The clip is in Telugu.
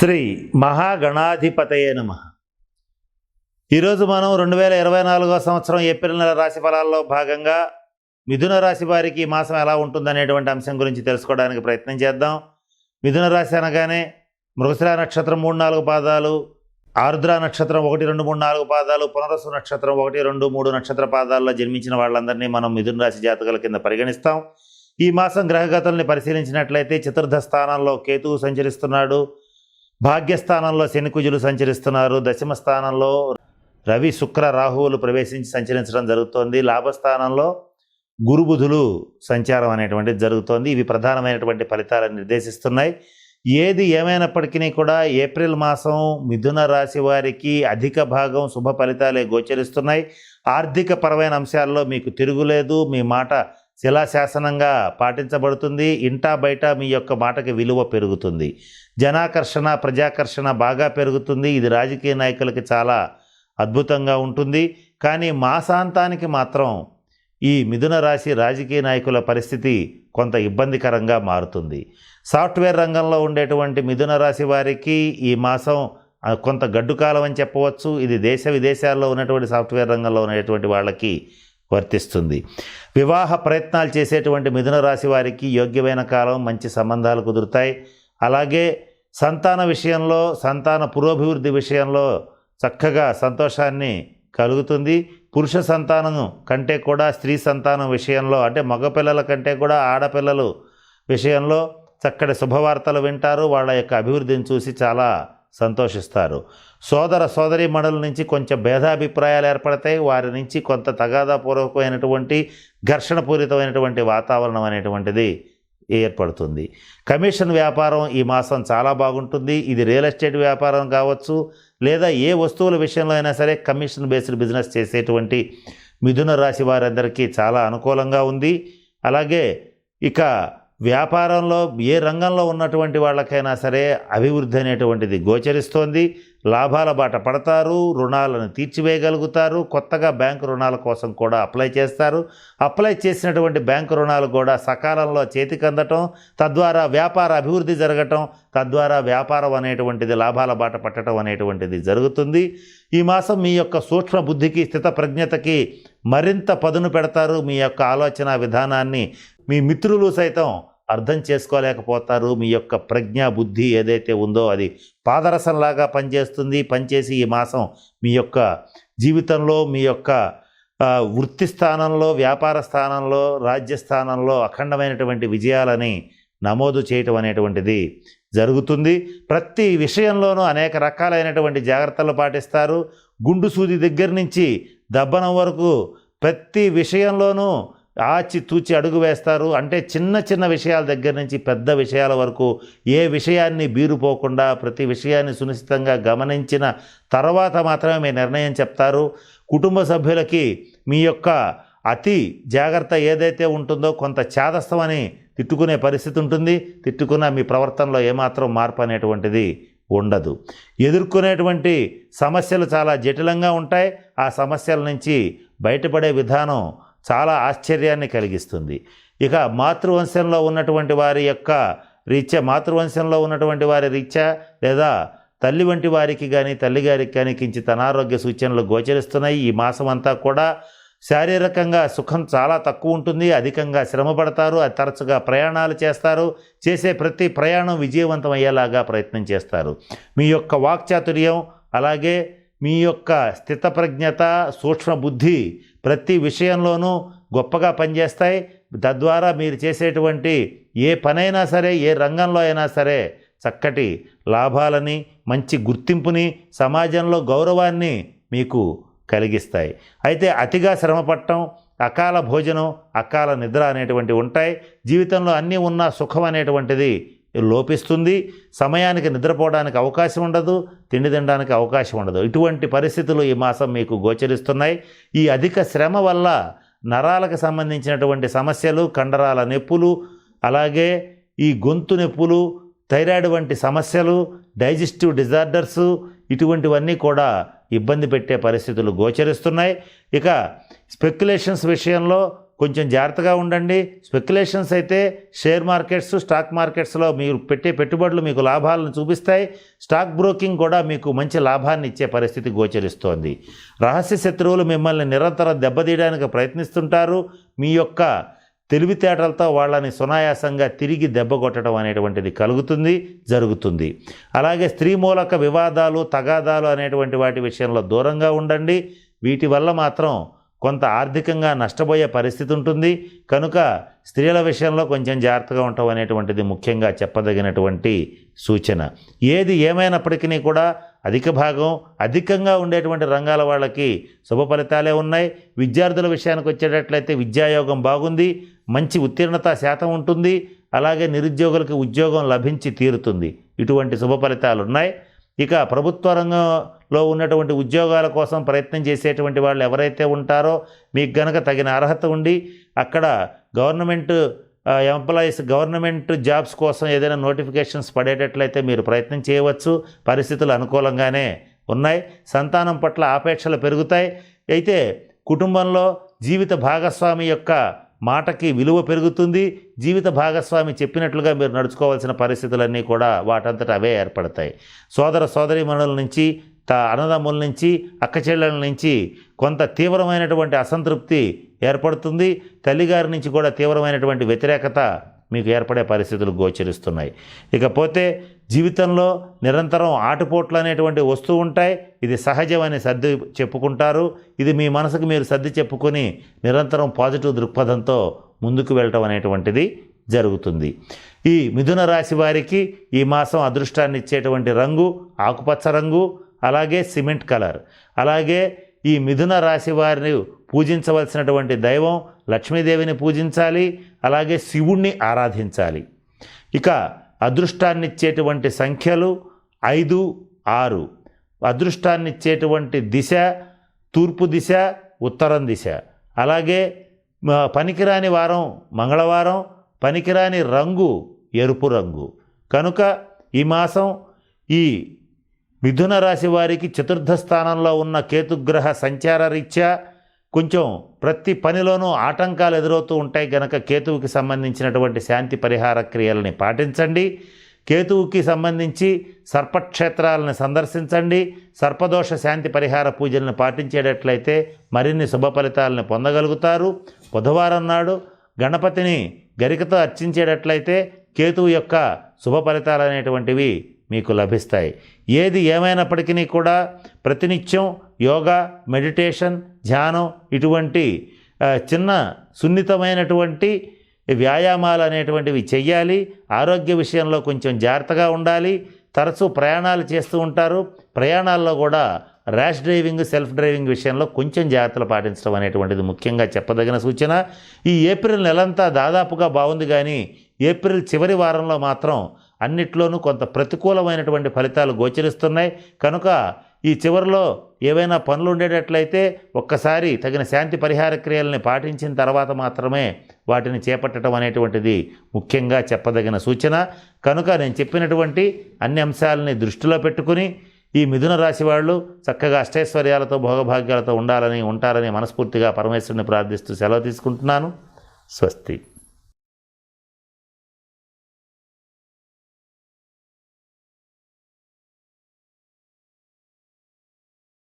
శ్రీ మహాగణాధిపతయే నమ. ఈరోజు మనం రెండు వేల ఇరవై నాలుగో సంవత్సరం ఏప్రిల్ నెల రాశి ఫలాల్లో భాగంగా మిథున రాశి వారికి ఈ మాసం ఎలా ఉంటుందనేటువంటి అంశం గురించి తెలుసుకోవడానికి ప్రయత్నం చేద్దాం. మిథున రాశి అనగానే మృగశిర నక్షత్రం మూడు నాలుగు పాదాలు ఆరుద్ర నక్షత్రం ఒకటి రెండు మూడు నాలుగు పాదాలు పునరసు నక్షత్రం ఒకటి రెండు మూడు నక్షత్ర పాదాల్లో జన్మించిన వాళ్ళందరినీ మనం మిథున రాశి జాతకాల కింద పరిగణిస్తాం. ఈ మాసం గ్రహగతుల్ని పరిశీలించినట్లయితే చతుర్థ స్థానంలో కేతువు సంచరిస్తున్నాడు. భాగ్యస్థానంలో శనికుజులు సంచరిస్తున్నారు. దశమ స్థానంలో రవి శుక్ర రాహువులు ప్రవేశించి సంచరించడం జరుగుతోంది. లాభస్థానంలో గురుబుధులు సంచారం అనేటువంటిది జరుగుతోంది. ఇవి ప్రధానమైనటువంటి ఫలితాలను నిర్దేశిస్తున్నాయి. ఏది ఏమైనప్పటికీ కూడా ఏప్రిల్ మాసం మిథున రాశి వారికి అధిక భాగం శుభ ఫలితాలే గోచరిస్తున్నాయి. ఆర్థిక పరమైన అంశాల్లో మీకు తిరుగులేదు. మీ మాట శిలాశాసనంగా పాటించబడుతుంది. ఇంటా బయట మీ యొక్క మాటకి విలువ పెరుగుతుంది. జనాకర్షణ ప్రజాకర్షణ బాగా పెరుగుతుంది. ఇది రాజకీయ నాయకులకి చాలా అద్భుతంగా ఉంటుంది. కానీ మాసాంతానికి మాత్రం ఈ మిథున రాశి రాజకీయ నాయకుల పరిస్థితి కొంత ఇబ్బందికరంగా మారుతుంది. సాఫ్ట్వేర్ రంగంలో ఉండేటువంటి మిథున రాశి వారికి ఈ మాసం కొంత గడ్డు కాలం అని చెప్పవచ్చు. ఇది దేశ విదేశాల్లో ఉన్నటువంటి సాఫ్ట్వేర్ రంగంలో ఉన్నటువంటి వాళ్ళకి వర్తిస్తుంది. వివాహ ప్రయత్నాలు చేసేటువంటి మిథున రాశి వారికి యోగ్యమైన కాలం మంచి సంబంధాలు కుదురుతాయి. అలాగే సంతాన విషయంలో సంతాన పురోభివృద్ధి విషయంలో చక్కగా సంతోషాన్ని కలుగుతుంది. పురుష సంతానం కంటే కూడా స్త్రీ సంతానం విషయంలో అంటే మగపిల్లల కంటే కూడా ఆడపిల్లలు విషయంలో చక్కటి శుభవార్తలు వింటారు. వాళ్ళ యొక్క అభివృద్ధిని చూసి చాలా సంతోషిస్తారు. సోదర సోదరి మండల నుంచి కొంచెం భేదాభిప్రాయాలు ఏర్పడతాయి. వారి నుంచి కొంత తగాదాపూర్వకమైనటువంటి ఘర్షణపూరితమైనటువంటి వాతావరణం అనేటువంటిది ఏర్పడుతుంది. కమిషన్ వ్యాపారం ఈ మాసం చాలా బాగుంటుంది. ఇది రియల్ ఎస్టేట్ వ్యాపారం కావచ్చు లేదా ఏ వస్తువుల విషయంలో అయినా సరే కమిషన్ బేస్డ్ బిజినెస్ చేసేటువంటి మిథున రాశి వారందరికీ చాలా అనుకూలంగా ఉంది. అలాగే ఇక వ్యాపారంలో ఏ రంగంలో ఉన్నటువంటి వాళ్ళకైనా సరే అభివృద్ధి అనేటువంటిది గోచరిస్తోంది. లాభాల బాట పడతారు రుణాలను తీర్చివేయగలుగుతారు కొత్తగా బ్యాంకు రుణాల కోసం కూడా అప్లై చేస్తారు. అప్లై చేసినటువంటి బ్యాంకు రుణాలు కూడా సకాలంలో చేతికి అందటం తద్వారా వ్యాపార అభివృద్ధి జరగటం తద్వారా వ్యాపారం అనేటువంటిది లాభాల బాట పట్టడం అనేటువంటిది జరుగుతుంది. ఈ మాసం మీ యొక్క సూక్ష్మ బుద్ధికి స్థిత ప్రజ్ఞతకి మరింత పదును పెడతారు. మీ యొక్క ఆలోచన విధానాన్ని మీ మిత్రులు సైతం అర్థం చేసుకోలేకపోతారు. మీ యొక్క ప్రజ్ఞా బుద్ధి ఏదైతే ఉందో అది పాదరసంలాగా పనిచేస్తుంది. పనిచేసి ఈ మాసం మీ యొక్క జీవితంలో మీ యొక్క వృత్తి స్థానంలో వ్యాపార స్థానంలో రాజ్య స్థానంలో అఖండమైనటువంటి విజయాలని నమోదు చేయటం అనేటువంటిది జరుగుతుంది. ప్రతి విషయంలోనూ అనేక రకాలైనటువంటి జాగ్రత్తలు పాటిస్తారు. గుండు సూది దగ్గర నుంచి దబ్బనం వరకు ప్రతి విషయంలోనూ ఆచి తూచి అడుగు వేస్తారు. అంటే చిన్న చిన్న విషయాల దగ్గర నుంచి పెద్ద విషయాల వరకు ఏ విషయాన్ని బీరుపోకుండా ప్రతి విషయాన్ని సునిశ్చితంగా గమనించిన తర్వాత మాత్రమే మీ నిర్ణయం చెప్తారు. కుటుంబ సభ్యులకి మీ యొక్క అతి జాగ్రత్త ఏదైతే ఉంటుందో కొంత చేదస్తమని తిట్టుకునే పరిస్థితి ఉంటుంది. తిట్టుకున్న మీ ప్రవర్తనలో ఏమాత్రం మార్పు అనేటువంటిది ఉండదు. ఎదుర్కొనేటువంటి సమస్యలు చాలా జటిలంగా ఉంటాయి. ఆ సమస్యల నుంచి బయటపడే విధానం చాలా ఆశ్చర్యాన్ని కలిగిస్తుంది. ఇక మాతృవంశంలో ఉన్నటువంటి వారి యొక్క రీత్యా మాతృవంశంలో ఉన్నటువంటి వారి రీత్యా లేదా తల్లి వంటి వారికి కానీ తల్లిగారికి కానీ కించిత్ అనారోగ్య సూచనలు గోచరిస్తున్నాయి. ఈ మాసం అంతా కూడా శారీరకంగా సుఖం చాలా తక్కువ ఉంటుంది. అధికంగా శ్రమ పడతారు. అది తరచుగా ప్రయాణాలు చేస్తారు. చేసే ప్రతి ప్రయాణం విజయవంతం అయ్యేలాగా ప్రయత్నం చేస్తారు. మీ యొక్క వాక్చాతుర్యం అలాగే మీ యొక్క స్థితప్రజ్ఞత సూక్ష్మ బుద్ధి ప్రతి విషయంలోనూ గొప్పగా పనిచేస్తాయి. తద్వారా మీరు చేసేటువంటి ఏ పనైనా సరే ఏ రంగంలో అయినా సరే చక్కటి లాభాలని మంచి గుర్తింపుని సమాజంలో గౌరవాన్ని మీకు కలిగిస్తాయి. అయితే అతిగా శ్రమపడటం అకాల భోజనం అకాల నిద్ర అనేటువంటి ఉంటాయి. జీవితంలో అన్నీ ఉన్న సుఖం అనేటువంటిది లోపిస్తుంది. సమయానికి నిద్రపోవడానికి అవకాశం ఉండదు తిండి తినడానికి అవకాశం ఉండదు. ఇటువంటి పరిస్థితులు ఈ మాసం మీకు గోచరిస్తున్నాయి. ఈ అధిక శ్రమ వల్ల నరాలకు సంబంధించినటువంటి సమస్యలు కండరాల నొప్పులు అలాగే ఈ గొంతు నొప్పులు థైరాయిడ్ వంటి సమస్యలు డైజెస్టివ్ డిజార్డర్స్ ఇటువంటివన్నీ కూడా ఇబ్బంది పెట్టే పరిస్థితులు గోచరిస్తున్నాయి. ఇక స్పెక్యులేషన్స్ విషయంలో కొంచెం జాగ్రత్తగా ఉండండి. స్పెక్యులేషన్స్ అయితే షేర్ మార్కెట్స్ స్టాక్ మార్కెట్స్లో మీరు పెట్టే పెట్టుబడులు మీకు లాభాలను చూపిస్తాయి. స్టాక్ బ్రోకింగ్ కూడా మీకు మంచి లాభాన్ని ఇచ్చే పరిస్థితి గోచరిస్తోంది. రహస్య శత్రువులు మిమ్మల్ని నిరంతరం దెబ్బతీయడానికి ప్రయత్నిస్తుంటారు. మీ యొక్క తెలివితేటలతో వాళ్ళని సునాయాసంగా తిరిగి దెబ్బ కొట్టడం అనేటువంటిది కలుగుతుంది జరుగుతుంది. అలాగే స్త్రీ మూలక వివాదాలు తగాదాలు అనేటువంటి వాటి విషయంలో దూరంగా ఉండండి. వీటి వల్ల మాత్రం కొంత ఆర్థికంగా నష్టపోయే పరిస్థితి ఉంటుంది. కనుక స్త్రీల విషయంలో కొంచెం జాగ్రత్తగా ఉండటం అనేటువంటిది ముఖ్యంగా చెప్పదగినటువంటి సూచన. ఏది ఏమైనప్పటికీ కూడా అధిక భాగం అధికంగా ఉండేటువంటి రంగాల వాళ్ళకి శుభ ఫలితాలే ఉన్నాయి. విద్యార్థుల విషయానికి వచ్చేటట్లయితే విద్యాయోగం బాగుంది. మంచి ఉత్తీర్ణత శాతం ఉంటుంది. అలాగే నిరుద్యోగులకు ఉద్యోగం లభించి తీరుతుంది. ఇటువంటి శుభ ఫలితాలు ఉన్నాయి ఇక ప్రభుత్వ రంగం లో ఉన్నటువంటి ఉద్యోగాల కోసం ప్రయత్నం చేసేటువంటి వాళ్ళు ఎవరైతే ఉంటారో మీకు గనక తగిన అర్హత ఉండి అక్కడ గవర్నమెంట్ ఎంప్లాయీస్ గవర్నమెంట్ జాబ్స్ కోసం ఏదైనా నోటిఫికేషన్స్ పడేటట్లయితే మీరు ప్రయత్నం చేయవచ్చు. పరిస్థితులు అనుకూలంగానే ఉన్నాయి. సంతానం పట్ల ఆపేక్షలు పెరుగుతాయి. అయితే కుటుంబంలో జీవిత భాగస్వామి యొక్క మాటకి విలువ పెరుగుతుంది. జీవిత భాగస్వామి చెప్పినట్లుగా మీరు నడుచుకోవాల్సిన పరిస్థితులన్నీ కూడా వాటంతట అవే ఏర్పడతాయి. సోదర సోదరీమణుల నుంచి అన్నదమ్ముల నుంచి అక్కచెల్లెల నుంచి కొంత తీవ్రమైనటువంటి అసంతృప్తి ఏర్పడుతుంది. తల్లిగారి నుంచి కూడా తీవ్రమైనటువంటి వ్యతిరేకత మీకు ఏర్పడే పరిస్థితులు గోచరిస్తున్నాయి. ఇకపోతే జీవితంలో నిరంతరం ఆటుపోట్లు అనేటువంటి వస్తూ ఉంటాయి. ఇది సహజమని సర్ది చెప్పుకుంటారు. ఇది మీ మనసుకు మీరు సర్ది చెప్పుకొని నిరంతరం పాజిటివ్ దృక్పథంతో ముందుకు వెళ్ళటం అనేటువంటిది జరుగుతుంది. ఈ మిథున రాశి వారికి ఈ మాసం అదృష్టాన్ని ఇచ్చేటువంటి రంగు ఆకుపచ్చ రంగు అలాగే సిమెంట్ కలర్. అలాగే ఈ మిథున రాశి వారిని పూజించవలసినటువంటి దైవం లక్ష్మీదేవిని పూజించాలి అలాగే శివుణ్ణి ఆరాధించాలి. ఇక అదృష్టాన్నిచ్చేటువంటి సంఖ్యలు ఐదు ఆరు. అదృష్టాన్నిచ్చేటువంటి దిశ తూర్పు దిశ ఉత్తరం దిశ. అలాగే పనికిరాని వారం మంగళవారం పనికిరాని రంగు ఎరుపు రంగు. కనుక ఈ మాసం ఈ మిథున రాశి వారికి చతుర్థ స్థానంలో ఉన్న కేతుగ్రహ సంచార రీత్యా కొంచెం ప్రతి పనిలోనూ ఆటంకాలు ఎదురవుతూ ఉంటాయి. గనక కేతువుకి సంబంధించినటువంటి శాంతి పరిహార క్రియలని పాటించండి. కేతువుకి సంబంధించి సర్పక్షేత్రాలను సందర్శించండి. సర్పదోష శాంతి పరిహార పూజలను పాటించేటట్లయితే మరిన్ని శుభ ఫలితాలను పొందగలుగుతారు. బుధవారం నాడు గణపతిని గరికతో అర్చించేటట్లయితే కేతువు యొక్క శుభ ఫలితాలు అనేటువంటివి మీకు లభిస్తాయి. ఏది ఏమైనప్పటికీ కూడా ప్రతినిత్యం యోగా మెడిటేషన్ ధ్యానం ఇటువంటి చిన్న సున్నితమైనటువంటి వ్యాయామాలు అనేటువంటివి చెయ్యాలి. ఆరోగ్య విషయంలో కొంచెం జాగ్రత్తగా ఉండాలి. తరచూ ప్రయాణాలు చేస్తూ ఉంటారు. ప్రయాణాల్లో కూడా ర్యాష్ డ్రైవింగ్ సెల్ఫ్ డ్రైవింగ్ విషయంలో కొంచెం జాగ్రత్తలు పాటించడం అనేటువంటిది ముఖ్యంగా చెప్పదగిన సూచన. ఈ ఏప్రిల్ నెలంతా దాదాపుగా బాగుంది కానీ ఏప్రిల్ చివరి వారంలో మాత్రం అన్నిట్లోనూ కొంత ప్రతికూలమైనటువంటి ఫలితాలు గోచరిస్తున్నాయి. కనుక ఈ చివరిలో ఏవైనా పనులు ఉండేటట్లయితే ఒక్కసారి తగిన శాంతి పరిహార క్రియల్ని పాటించిన తర్వాత మాత్రమే వాటిని చేపట్టడం అనేటువంటిది ముఖ్యంగా చెప్పదగిన సూచన. కనుక నేను చెప్పినటువంటి అన్ని అంశాలని దృష్టిలో పెట్టుకుని ఈ మిథున రాశి వాళ్ళు చక్కగా అష్టైశ్వర్యాలతో భోగభాగ్యాలతో ఉండాలని ఉంటారని మనస్ఫూర్తిగా పరమేశ్వరుని ప్రార్థిస్తూ సెలవు తీసుకుంటున్నాను. స్వస్తి.